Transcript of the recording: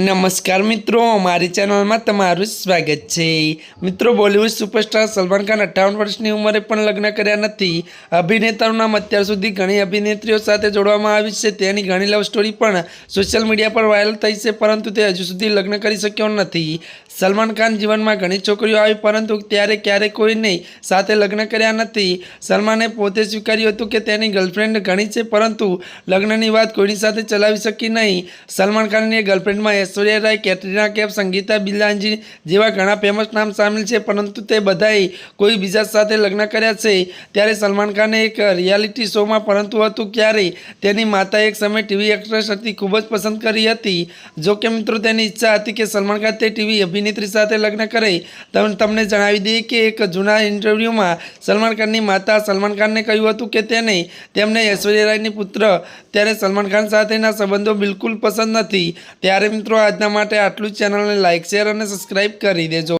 નમસ્કાર મિત્રો, મારી ચેનલમાં તમારું સ્વાગત છે. મિત્રો, બોલિવૂડ સુપરસ્ટાર સલમાન ખાન અઠ્ઠાવન વર્ષની ઉંમરે પણ લગ્ન કર્યા નથી. અભિનેતાનું નામ અત્યાર સુધી ઘણી અભિનેત્રીઓ સાથે જોડવામાં આવી છે. તેની ઘણી લવ સ્ટોરી પણ સોશિયલ મીડિયા પર વાયરલ થઈ છે, પરંતુ તે હજુ સુધી લગ્ન કરી શક્યો નથી. સલમાન ખાન જીવનમાં ઘણી છોકરીઓ આવી, પરંતુ ત્યારે ક્યારેય કોઈને સાથે લગ્ન કર્યા નથી. સલમાને પોતે સ્વીકાર્યું હતું કે તેની ગર્લફ્રેન્ડ ઘણી છે, પરંતુ લગ્નની વાત કોઈની સાથે ચલાવી શકી નહીં. સલમાન ખાનની ગર્લફ્રેન્ડમાં ઐશ્વર્યા રાય કેટરીના કેફ, સંગીતા બિલાંજી જેવા ઘણા ફેમસ નામ સામેલ છે, પરંતુ તે બધાએ કોઈ બીજા સાથે લગ્ન કર્યા છે. ત્યારે સલમાન ખાને એક રિયાલિટી શોમાં પરંતુ હતું ક્યારે? તેની માતા એક સમય ટીવી એક્ટ્રેસ હતી, ખૂબ જ પસંદ કરી હતી. જોકે મિત્રો, તેની ઈચ્છા હતી કે સલમાન ખાન તે ટીવી અભિનેત્રી સાથે લગ્ન કરે. તમે, તમને જણાવી દઈએ કે એક જૂના ઇન્ટરવ્યૂમાં સલમાન ખાનની માતા સલમાન ખાનને કહ્યું હતું કે તેને તેમને ઐશ્વર્યા રાયની પુત્ર, ત્યારે સલમાન ખાન સાથેના સંબંધો બિલકુલ પસંદ નથી. ત્યારે મિત્રો આજના માટે આટલું ચેનલને લાઇક શેર અને સબસ્ક્રાઈબ કરી દેજો.